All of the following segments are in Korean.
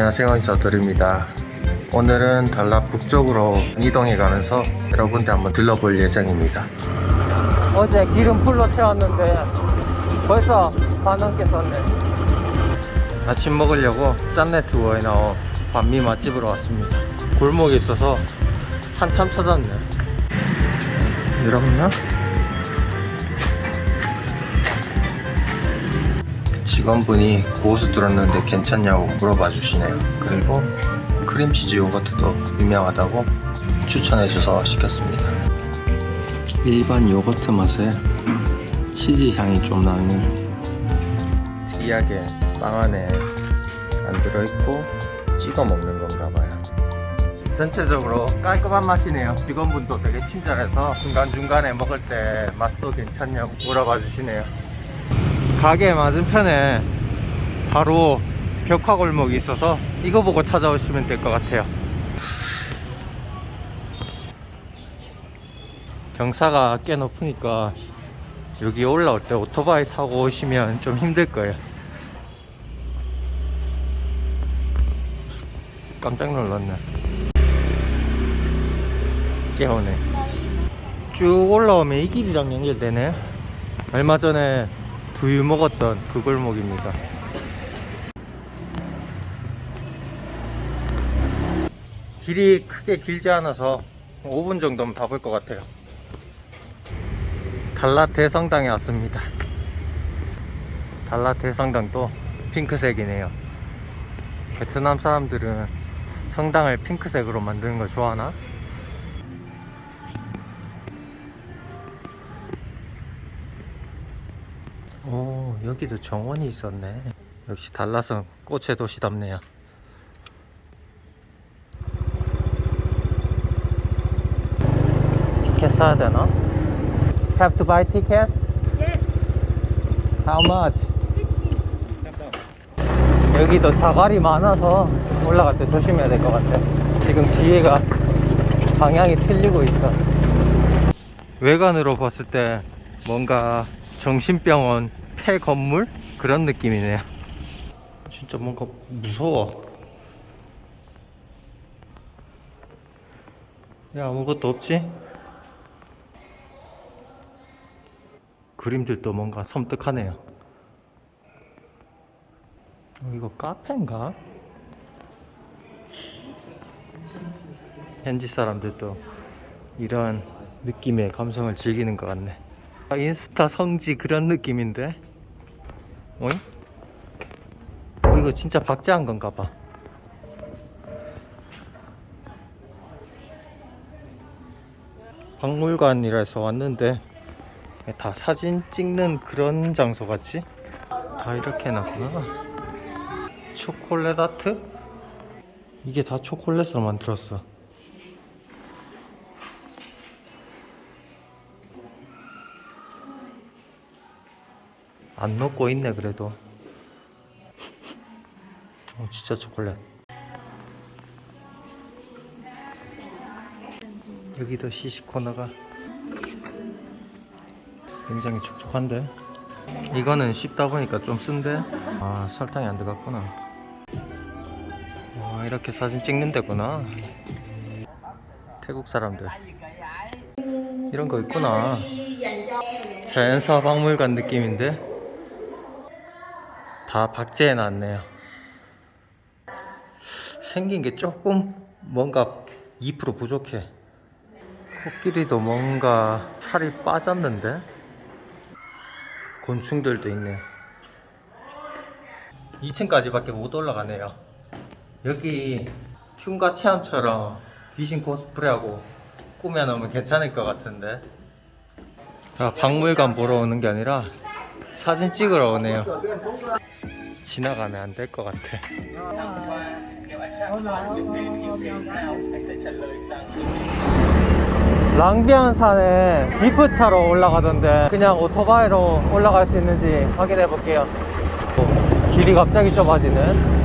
안녕하세요. 인사드립니다. 오늘은 달라 북쪽으로 이동해 가면서 여러분들 한번 들러볼 예정입니다. 어제 기름 풀로 채웠는데 벌써 반 넘게 썼네. 아침 먹으려고 짠내 투어에 나온 반미 맛집으로 왔습니다. 골목에 있어서 한참 찾았네. 여러분 직원분이 고수 들었는데 괜찮냐고 물어봐 주시네요. 그리고 크림치즈 요거트도 유명하다고 추천해 주셔서 시켰습니다. 일반 요거트 맛에 치즈 향이 좀 나는 특이하게 빵 안에 안 들어있고 찍어 먹는 건가 봐요. 전체적으로 깔끔한 맛이네요. 직원분도 되게 친절해서 중간중간에 먹을 때 맛도 괜찮냐고 물어봐 주시네요. 가게 맞은편에 바로 벽화 골목이 있어서 이거 보고 찾아오시면 될 것 같아요. 경사가 꽤 높으니까 여기 올라올 때 오토바이 타고 오시면 좀 힘들 거예요. 깜짝 놀랐네. 깨우네. 쭉 올라오면 이 길이랑 연결되네. 얼마 전에 두유 먹었던 그 골목입니다. 길이 크게 길지 않아서 5분 정도면 다 볼 것 같아요. 달라 대성당에 왔습니다. 달라 대성당도 핑크색이네요. 베트남 사람들은 성당을 핑크색으로 만드는 걸 좋아하나? 오 여기도 정원이 있었네 역시 달라서 꽃의 도시답네요 티켓 사야 되나? Have to buy ticket? How much? 여기도 자갈이 많아서 올라갈 때 조심해야 될 것 같아 지금 뒤에가 방향이 틀리고 있어 외관으로 봤을 때 뭔가 정신병원 폐 건물 그런 느낌이네요. 진짜 뭔가 무서워. 야 아무것도 없지? 그림들도 뭔가 섬뜩하네요. 어, 이거 카페인가? 현지 사람들도 이런 느낌의 감성을 즐기는 것 같네. 아, 인스타 성지 그런 느낌인데? 어, 이거 진짜 박제한 건가 봐. 박물관이라서 왔는데 다 사진 찍는 그런 장소 같지? 다 이렇게 해놨구나. 초콜릿 아트? 이게 다 초콜릿으로 만들었어. 안 녹고 있네 그래도. 어 진짜 초콜릿. 여기도 시식 코너가 굉장히 촉촉한데? 이거는 씹다 보니까 좀 쓴데? 아 설탕이 안 들어갔구나. 와 이렇게 사진 찍는 데구나. 태국 사람들. 이런 거 있구나. 자연사 박물관 느낌인데 다 박제해 놨네요. 생긴 게 조금 뭔가 2% 부족해. 코끼리도 뭔가 살이 빠졌는데? 곤충들도 있네. 2층까지 밖에 못 올라가네요. 여기 흉가 체험처럼 귀신 코스프레하고 꾸며놓으면 괜찮을 것 같은데. 자, 박물관 보러 오는 게 아니라 사진 찍으러 오네요. 지나가면 안 될 것 같아. 랑비안 산에 지프 차로 올라가던데 그냥 오토바이로 올라갈 수 있는지 확인해 볼게요. 길이 갑자기 좁아지는.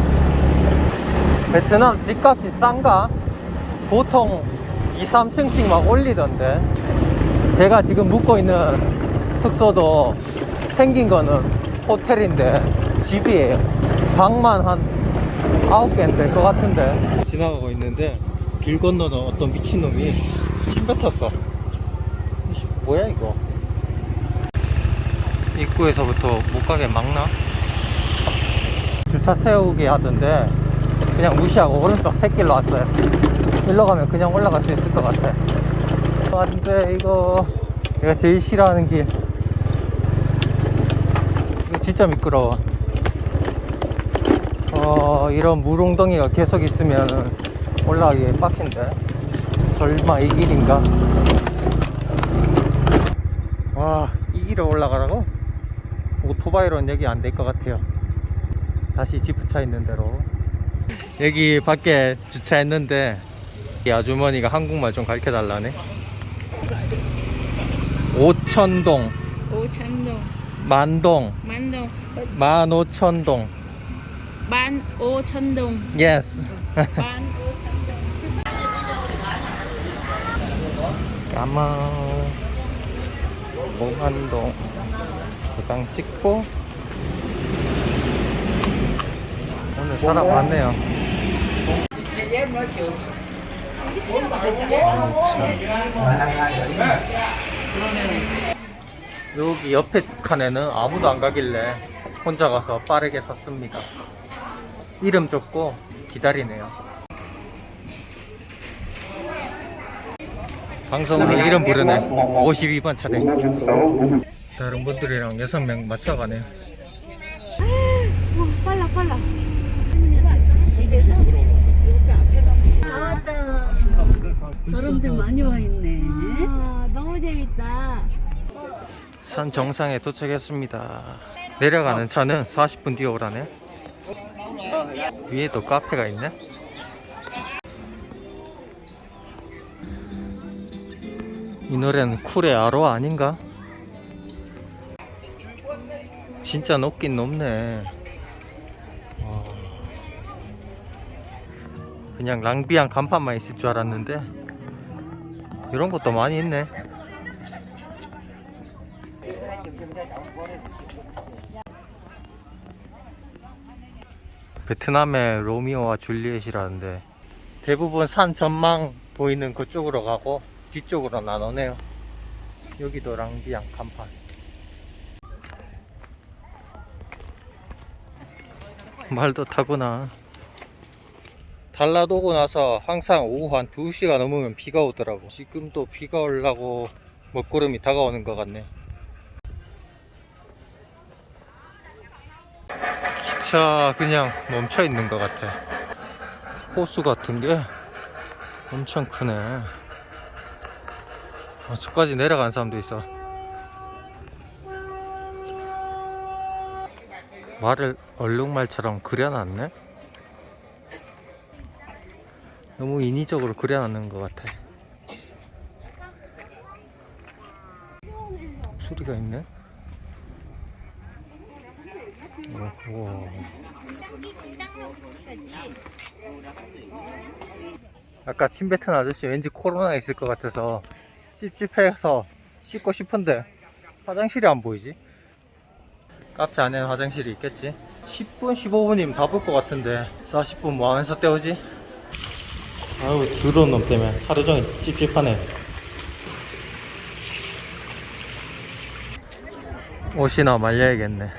베트남 집값이 싼가? 보통 2, 3층씩 막 올리던데. 제가 지금 묵고 있는 숙소도 생긴 거는 호텔인데 집이에요. 방만 한 아홉 개는 될 것 같은데. 지나가고 있는데 길 건너던 어떤 미친놈이 침 뱉었어. 이씨, 뭐야 이거? 입구에서부터 못 가게 막나? 주차 세우게 하던데 그냥 무시하고 오른쪽 새길로 왔어요. 일로 가면 그냥 올라갈 수 있을 것 같아. 안돼 이거 내가 제일 싫어하는 길. 이거 진짜 미끄러워 어 이런 물웅덩이가 계속 있으면 올라가기 빡친데. 설마 이 길인가? 와 이 길을 올라가라고? 오토바이로는 여기 안 될 것 같아요. 다시 지프차 있는 대로. 여기 밖에 주차했는데 이 아주머니가 한국말 좀 가르쳐 달라네. 오천동. 오천동. 만동. 만동. 만오천동 만 오천동 예스 만 오천동 까마 봉안동. 도장 찍고. 오늘 사람 많네요. 여기 옆에 칸에는 아무도 안 가길래 혼자 가서 빠르게 샀습니다 이름 줬고 기다리네요. 방송으로 이름 부르네. 52번 차례. 다른 분들이랑 6명 맞춰가네요. 빨라 빨라. 아따 사람들 많이 와 있네. 아 너무 재밌다. 산 정상에 도착했습니다. 내려가는 차는 40분 뒤에 오라네 위에도 카페가 있네 이 노래는 쿨의 아로아 아닌가? 진짜 높긴 높네 와. 그냥 랑비한 간판만 있을 줄 알았는데 이런 것도 많이 있네 베트남의 로미오와 줄리엣이라는데 대부분 산 전망 보이는 그쪽으로 가고 뒤쪽으로 나누네요. 여기도 랑비앙 간판. 말도 타구나. 달라도고 나서 항상 오후 한 2시가 넘으면 비가 오더라고. 지금도 비가 오려고 먹구름이 다가오는 것 같네 기차 그냥 멈춰 있는 것 같아. 호수 같은 게 엄청 크네. 아, 저까지 내려간 사람도 있어. 말을 얼룩말처럼 그려놨네? 너무 인위적으로 그려놨는 것 같아. 소리가 있네? 우와. 아까 침 뱉은 아저씨 왠지 코로나 있을 것 같아서 찝찝해서 씻고 싶은데 화장실이 안 보이지? 카페 안에는 화장실이 있겠지? 10분, 15분이면 다 볼 것 같은데 40분 뭐 하면서 때우지? 아유 더러운 놈 때문에 하루 종일 찝찝하네 옷이나 말려야겠네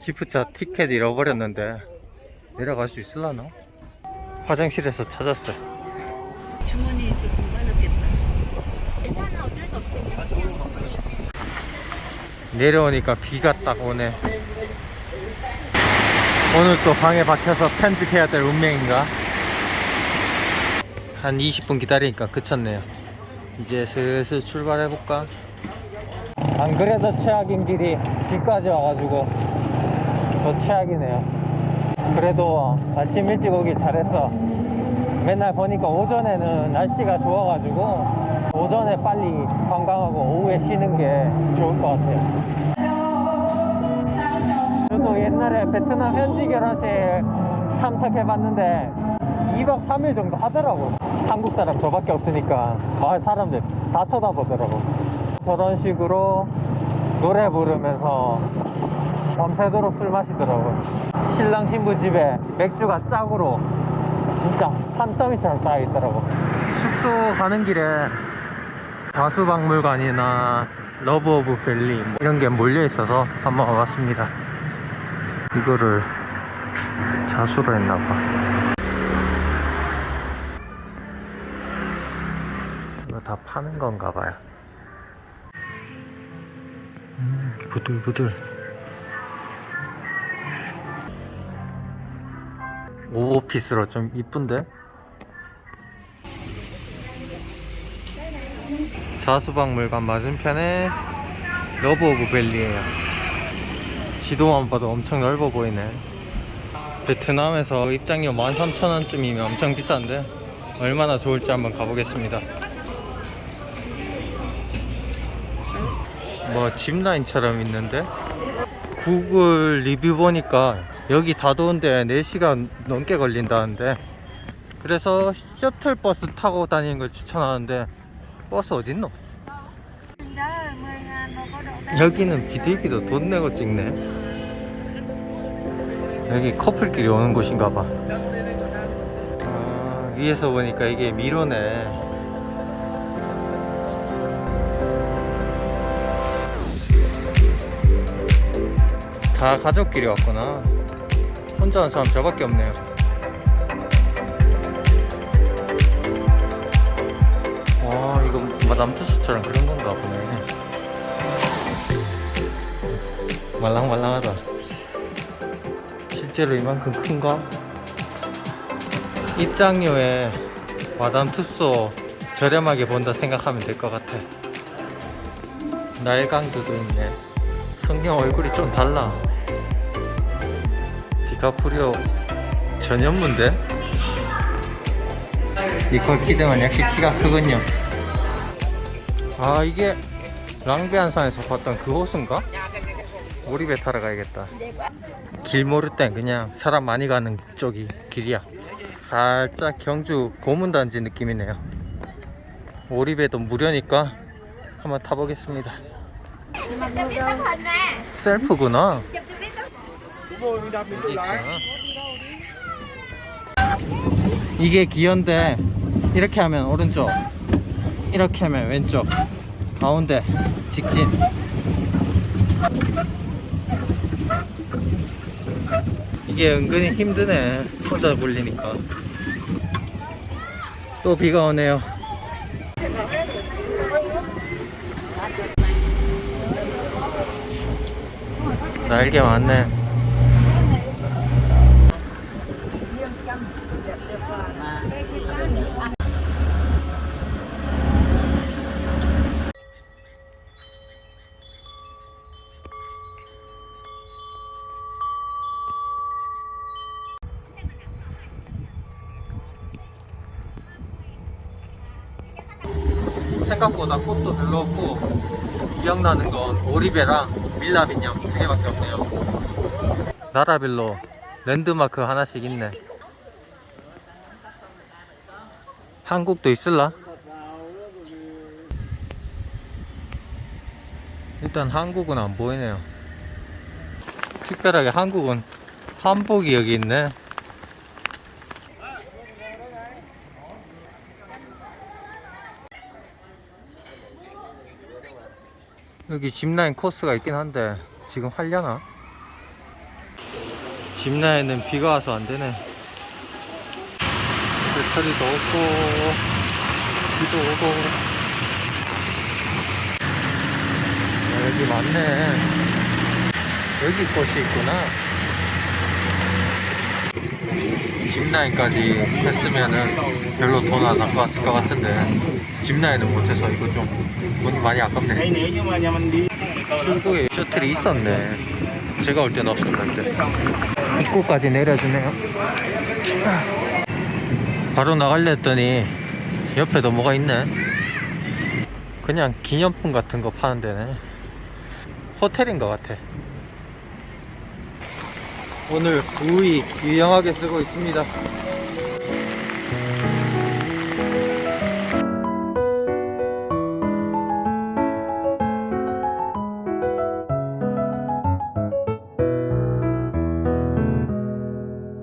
지프차 티켓 잃어버렸는데 내려갈 수 있을라나? 화장실에서 찾았어요. 주머니에 있었으면 빨랐겠다. 내려오니까 비가 딱 오네. 오늘 또 방에 박혀서 편집해야 될 운명인가? 한 20분 기다리니까 그쳤네요. 이제 슬슬 출발해볼까? 안 그래도 최악인 길이 뒤까지 와가지고 더 최악이네요. 그래도 아침 일찍 오길 잘했어. 맨날 보니까 오전에는 날씨가 좋아가지고 오전에 빨리 관광하고 오후에 쉬는 게 좋을 것 같아요. 저도 옛날에 베트남 현지 결혼식 참석해봤는데 2박 3일 정도 하더라고. 한국 사람 저밖에 없으니까 마을 사람들 다 쳐다보더라고. 저런 식으로 노래 부르면서 밤새도록 술 마시더라고요. 신랑 신부 집에 맥주가 짝으로 진짜 산더미처럼 쌓여있더라고. 숙소 가는 길에 자수박물관이나 러브 오브 밸리 뭐 이런 게 몰려있어서 한번 와봤습니다. 이거를 자수로 했나봐. 이거 다 파는 건가 봐요. 음, 부들부들. 오피스로 좀 이쁜데? 자수박물관 맞은편에 러브 오브 밸리에요. 지도만 봐도 엄청 넓어 보이네. 베트남에서 입장료 13,000원쯤이면 엄청 비싼데 얼마나 좋을지 한번 가보겠습니다. 뭐 짚라인처럼 있는데 구글 리뷰 보니까 여기 다 도는데 4시간 넘게 걸린다는데 그래서 셔틀버스 타고 다니는 걸 추천하는데 버스 어딨노? 여기는 비둘기도 돈 내고 찍네. 여기 커플끼리 오는 곳인가 봐. 아, 위에서 보니까 이게 미로네. 다 가족끼리 왔구나 혼자 온 사람 저밖에 없네요. 와 이거 마담 투수처럼 그런 건가 보네. 말랑말랑하다. 실제로 이만큼 큰가? 입장료에 마담 투소 저렴하게 본다 생각하면 될 것 같아. 날강도도 있네. 성경 얼굴이 좀 달라 디카프리오 전현무인데? 니콜 키드만 역시 키가 크군요. 아 이게 랑베안산에서 봤던 그 호수인가? 오리배 타러 가야겠다. 길 모를 땐 그냥 사람 많이 가는 쪽이 길이야. 살짝 경주 고문단지 느낌이네요. 오리배도 무료니까 한번 타보겠습니다. 셀프구나 여기 있구나. 이게 기어인데 이렇게 하면 오른쪽. 이렇게 하면 왼쪽. 가운데. 직진. 이게 은근히 힘드네. 혼자 굴리니까. 또 비가 오네요. 날개 많네 생각보다 꽃도 별로 없고 기억나는 건 오리배랑 밀라빈형 두 개밖에 없네요. 나라별로 랜드마크 하나씩 있네. 한국도 있을라? 일단 한국은 안 보이네요. 특별하게 한국은 한복이 여기 있네 여기 짚라인 코스가 있긴 한데 지금 하려나? 짚라인은 비가 와서 안 되네. 배터리도 없고 비도 오고 야, 여기 많네. 여기 꽃이 있구나. 짚라인까지 했으면은 별로 돈 안 아까웠을 것 같은데 짚라인은 못해서 이거 좀돈 많이 아깝네. đi 출구에 셔틀이 있었네. 제가 올 때는 없었는데. 입구까지 내려주네요. 바로 나갈려 했더니 옆에도 뭐가 있네. 그냥 기념품 같은 거 파는 데네. 호텔인 것 같아. 오늘 우이 유용하게 쓰고 있습니다.